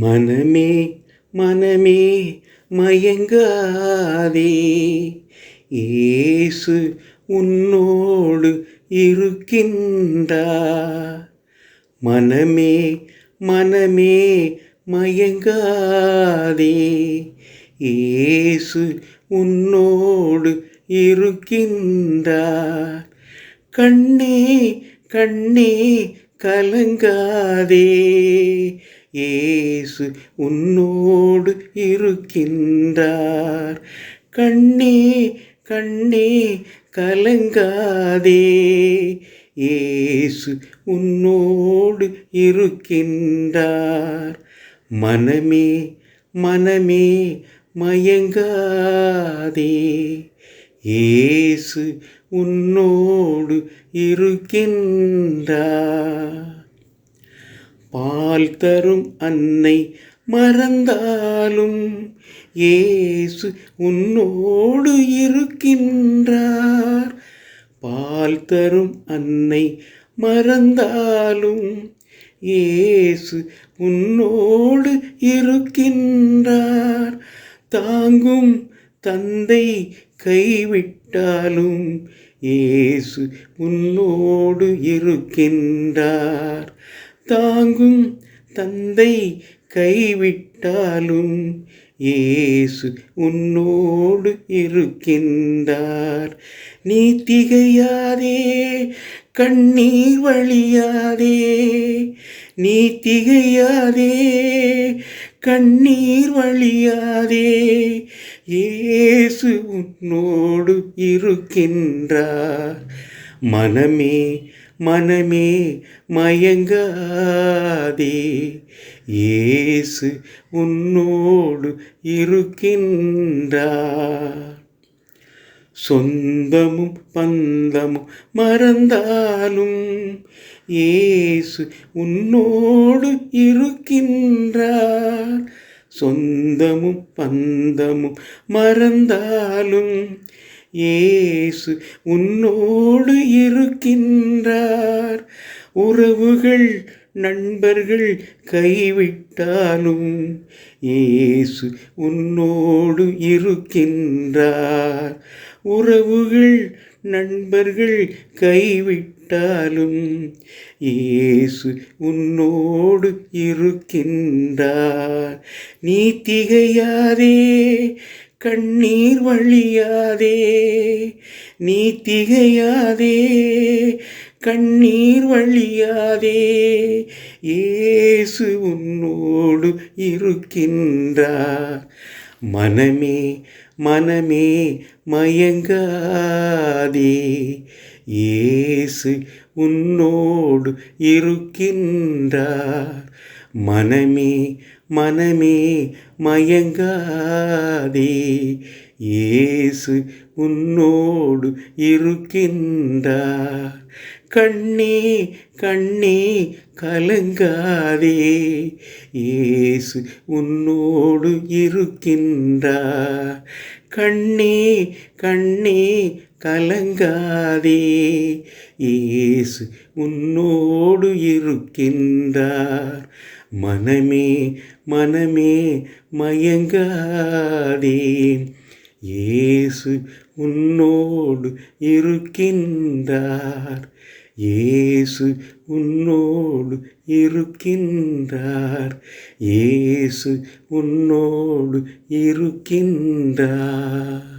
மனமே மனமே மயங்காதே. ஏசு உன்னோடு இருக்கின்றார். மனமே மனமே மயங்காதே. ஏசு உன்னோடு இருக்கின்றார். கண்ணே கண்ணே கலங்காதே. ஏசு உன்னோடு இருக்கின்றார். கண்ணே கண்ணே கலங்காதே. ஏசு உன்னோடு இருக்கின்றார். மனமே மனமே மயங்காதே. ஏசு உன்னோடு இருக்கின்றார். பால் தரும் அன்னை மறந்தாலும் ஏசு உன்னோடு இருக்கின்றார். பால் தரும் அன்னை மறந்தாலும் ஏசு உன்னோடு இருக்கின்றார். தாங்கும் தந்தை கைவிட்டாலும் இயேசு உன்னோடு இருக்கின்றார். தாங்கும் தந்தை கைவிட்டாலும் இயேசு உன்னோடு இருக்கின்றார். நீ திகையாதே கண்ணீர் வழியாதே நீ திகையாதே கண்ணீர் வழியாதே இயேசு உன்னோடு இருக்கின்றார். மனமே மனமே மயங்காதே. இயேசு உன்னோடு இருக்கின்றார். சொந்தமும் பந்தமும் மறந்தாலும் இயேசு உன்னோடு இருக்கின்றார். சொந்தமும் பந்தமும் மறந்தாலும் ஏசு உன்னோடு இருக்கின்றார். உறவுகள் நண்பர்கள் கைவிட்டாலும் ஏசு உன்னோடு இருக்கின்றார். உறவுகள் நண்பர்கள் கைவிட்டாலும் இயேசு உன்னோடு இருக்கின்றார். நீ திகையாதே கண்ணீர் வழியாதே நீ திகையாதே கண்ணீர் வழியாதே இயேசு உன்னோடு இருக்கின்றார். மனமே மனமே மயங்காதே இயேசு உன்னோடு இருக்கின்றார். மனமே மனமே மயங்காதே. இயேசு உன்னோடு இருக்கின்றார். கண்ணே கண்ணே கலங்காதே. இயேசு உன்னோடு இருக்கின்றார். கண்ணே கண்ணே கலங்காதே. இயேசு உன்னோடு இருக்கின்றார். மனமே மனமே மயங்காதே இயேசு உன்னோடு இருக்கின்றார். இயேசு உன்னோடு இருக்கின்றார். இயேசு உன்னோடு இருக்கின்றார்.